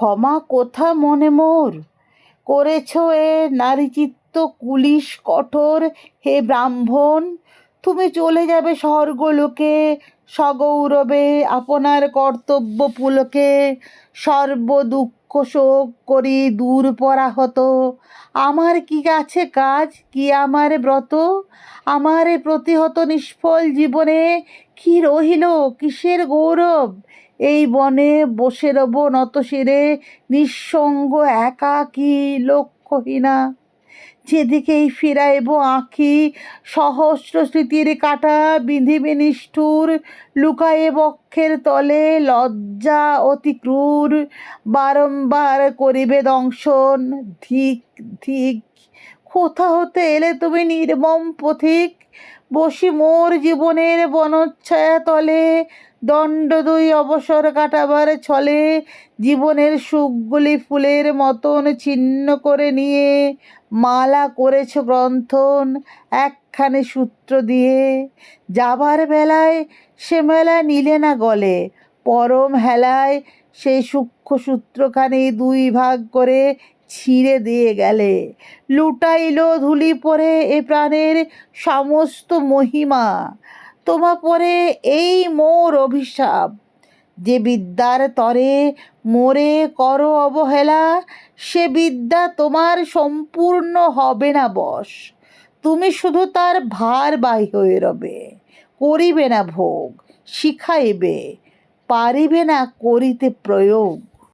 ক্ষমা কোথা মনে মোর? করেছ এ নারীচিত্ত কুলিশ কঠোর, হে ব্রাহ্মণ! তুমি চলে যাবে স্বর্গলোকে, সগৌরবে আপনার কর্তব্য পুলকে। সর্ব দুঃখ শোক করি দূর পরাহত। আমার কি আছে কাজ? কি আমার ব্রত? আমার প্রতিহত নিষ্ফল জীবনে কি রহিল কিসের গৌরব? এই বনে বসে রব নতশিরে, নিঃসঙ্গ একাকী লক্ষ্যহীনা। যেদিকেই ফিরাইব আঁখি, সহস্র স্মৃতির কাটা বিধিবে নিষ্ঠুর লুকায়ে বক্ষের তলে লজ্জা অতি ক্রূর বারংবার করিবে দংশন ধিক ধিক কোথা হতে এলে তুমি নির্মম পথিক? বসি মোর জীবনের বনচ্ছায়া তলে, দণ্ড দুই অবসর কাটাবার ছলে, জীবনের সুখগুলি ফুলের মতন ছিন্ন করে নিয়ে, মালা করেছ গ্রন্থন একখানে সূত্র দিয়ে। যাবার বেলায় সে মেলা নিলে না গলে, পরম হেলায় সেই সূক্ষ্ম সূত্রখানি দুই ভাগ করে ছিঁড়ে দিয়ে গেলে। লুটাইল ধুলি পরে এ প্রাণের সমস্ত মহিমা। তোমা পরে এই মোর অভিশাপ। যে বিদ্যার তরে মোরে কর অবহেলা, সে বিদ্যা তোমার সম্পূর্ণ হবে না বশ। তুমি শুধু তার ভার বাই হয়ে রবে, করিবে না ভোগ, শিখাইবে, পারিবে না করিতে প্রয়োগ।